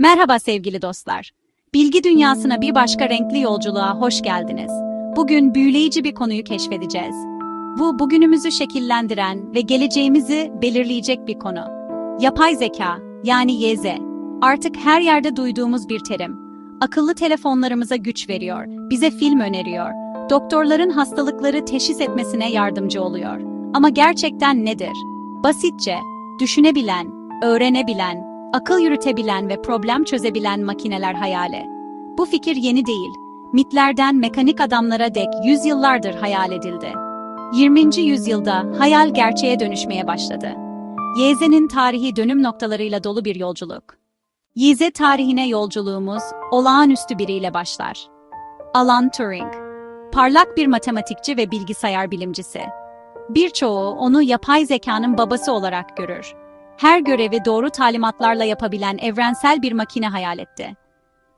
Merhaba sevgili dostlar. Bilgi dünyasına bir başka renkli yolculuğa hoş geldiniz. Bugün büyüleyici bir konuyu keşfedeceğiz. Bu bugünümüzü şekillendiren ve geleceğimizi belirleyecek bir konu. Yapay zeka, yani YZ. Artık her yerde duyduğumuz bir terim. Akıllı telefonlarımıza güç veriyor, bize film öneriyor, doktorların hastalıkları teşhis etmesine yardımcı oluyor. Ama gerçekten nedir? Basitçe, düşünebilen, öğrenebilen, akıl yürütebilen ve problem çözebilen makineler hayali. Bu fikir yeni değil. Mitlerden mekanik adamlara dek yüzyıllardır hayal edildi. 20. yüzyılda hayal gerçeğe dönüşmeye başladı. YZ'nin tarihi dönüm noktalarıyla dolu bir yolculuk. YZ tarihine yolculuğumuz olağanüstü biriyle başlar. Alan Turing. Parlak bir matematikçi ve bilgisayar bilimcisi. Birçoğu onu yapay zekanın babası olarak görür her görevi doğru talimatlarla yapabilen evrensel bir makine hayal etti.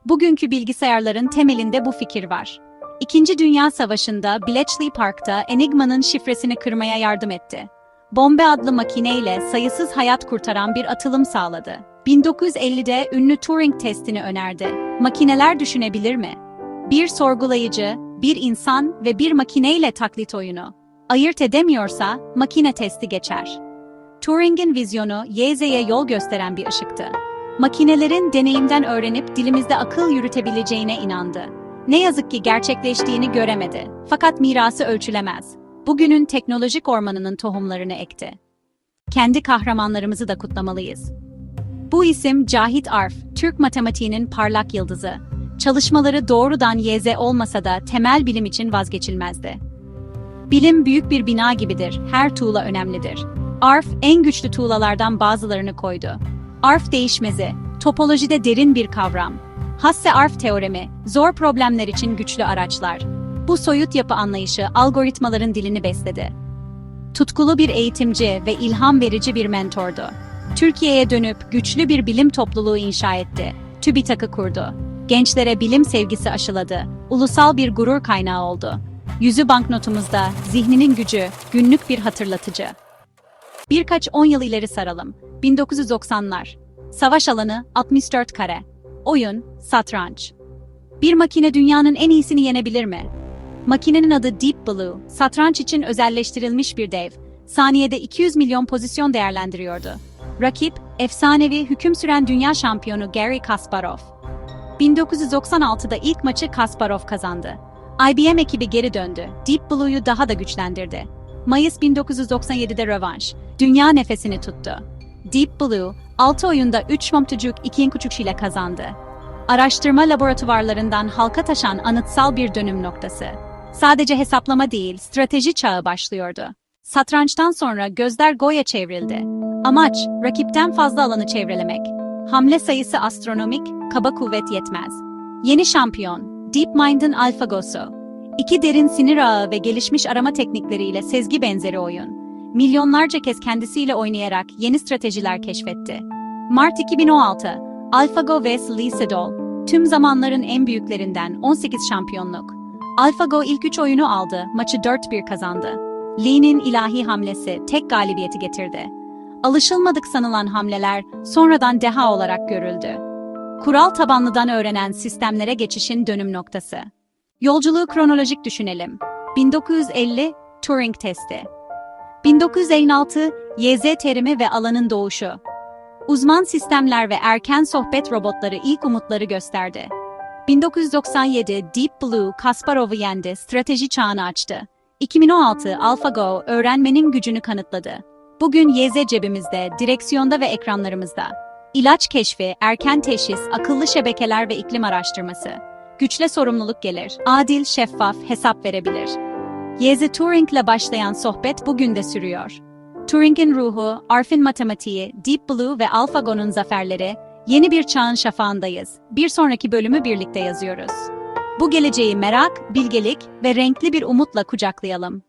Bugünkü bilgisayarların temelinde bu fikir var. İkinci Dünya Savaşı'nda Bletchley Park'ta Enigma'nın şifresini kırmaya yardım etti. Bombe adlı makineyle sayısız hayat kurtaran bir atılım sağladı. 1950'de ünlü Turing testini önerdi. Makineler düşünebilir mi? Bir sorgulayıcı, bir insan ve bir makineyle taklit oyunu. Ayırt edemiyorsa makine testi geçer. Turing'in vizyonu YZ'ye yol gösteren bir ışıktı. Makinelerin deneyimden öğrenip dilimizde akıl yürütebileceğine inandı. Ne yazık ki gerçekleştiğini göremedi. Fakat mirası ölçülemez. Bugünün teknolojik ormanının tohumlarını ekti. Kendi kahramanlarımızı da kutlamalıyız. Bu isim Cahit Arf, Türk matematiğinin parlak yıldızı. Çalışmaları doğrudan YZ olmasa da temel bilim için vazgeçilmezdi. Bilim büyük bir bina gibidir, her tuğla önemlidir. Arf en güçlü tuğlalardan bazılarını koydu. Arf değişmezi, topolojide derin bir kavram. Hasse-Arf teoremi, zor problemler için güçlü araçlar. Bu soyut yapı anlayışı algoritmaların dilini besledi. Tutkulu bir eğitimci ve ilham verici bir mentordu. Türkiye'ye dönüp güçlü bir bilim topluluğu inşa etti. TÜBİTAK'ı kurdu. Gençlere bilim sevgisi aşıladı. Ulusal bir gurur kaynağı oldu. Yüzü banknotumuzda, zihninin gücü, günlük bir hatırlatıcı. Birkaç on yıl ileri saralım. 1990'lar. Savaş alanı 64 kare. Oyun satranç. Bir makine dünyanın en iyisini yenebilir mi? Makinenin adı Deep Blue, satranç için özelleştirilmiş bir dev. Saniyede 200 milyon pozisyon değerlendiriyordu. Rakip, efsanevi hüküm süren dünya şampiyonu Gary Kasparov. 1996'da ilk maçı Kasparov kazandı. IBM ekibi geri döndü. Deep Blue'yu daha da güçlendirdi. Mayıs 1997'de rövanş. Dünya nefesini tuttu. Deep Blue, 6 oyunda 3 Momtucuk 2 Kuçuk ile kazandı. Araştırma laboratuvarlarından halka taşan anıtsal bir dönüm noktası. Sadece hesaplama değil, strateji çağı başlıyordu. Satrançtan sonra gözler Go'ya çevrildi. Amaç, rakipten fazla alanı çevrelemek. Hamle sayısı astronomik, kaba kuvvet yetmez. Yeni şampiyon, DeepMind'ın AlphaGo'su. İki derin sinir ağı ve gelişmiş arama teknikleriyle sezgi benzeri oyun milyonlarca kez kendisiyle oynayarak yeni stratejiler keşfetti. Mart 2016, AlphaGo vs Lee Sedol, tüm zamanların en büyüklerinden 18 şampiyonluk. AlphaGo ilk 3 oyunu aldı, maçı 4-1 kazandı. Lee'nin ilahi hamlesi tek galibiyeti getirdi. Alışılmadık sanılan hamleler sonradan deha olarak görüldü. Kural tabanlıdan öğrenen sistemlere geçişin dönüm noktası. Yolculuğu kronolojik düşünelim. 1950 Turing testi. 1956 YZ terimi ve alanın doğuşu. Uzman sistemler ve erken sohbet robotları ilk umutları gösterdi. 1997 Deep Blue Kasparov'u yendi, strateji çağını açtı. 2016 AlphaGo öğrenmenin gücünü kanıtladı. Bugün YZ cebimizde, direksiyonda ve ekranlarımızda. İlaç keşfi, erken teşhis, akıllı şebekeler ve iklim araştırması. Güçle sorumluluk gelir. Adil, şeffaf, hesap verebilir. Yezi Turing'le başlayan sohbet bugün de sürüyor. Turing'in ruhu, Arf'in matematiği, Deep Blue ve AlphaGo'nun zaferleri, yeni bir çağın şafağındayız. Bir sonraki bölümü birlikte yazıyoruz. Bu geleceği merak, bilgelik ve renkli bir umutla kucaklayalım.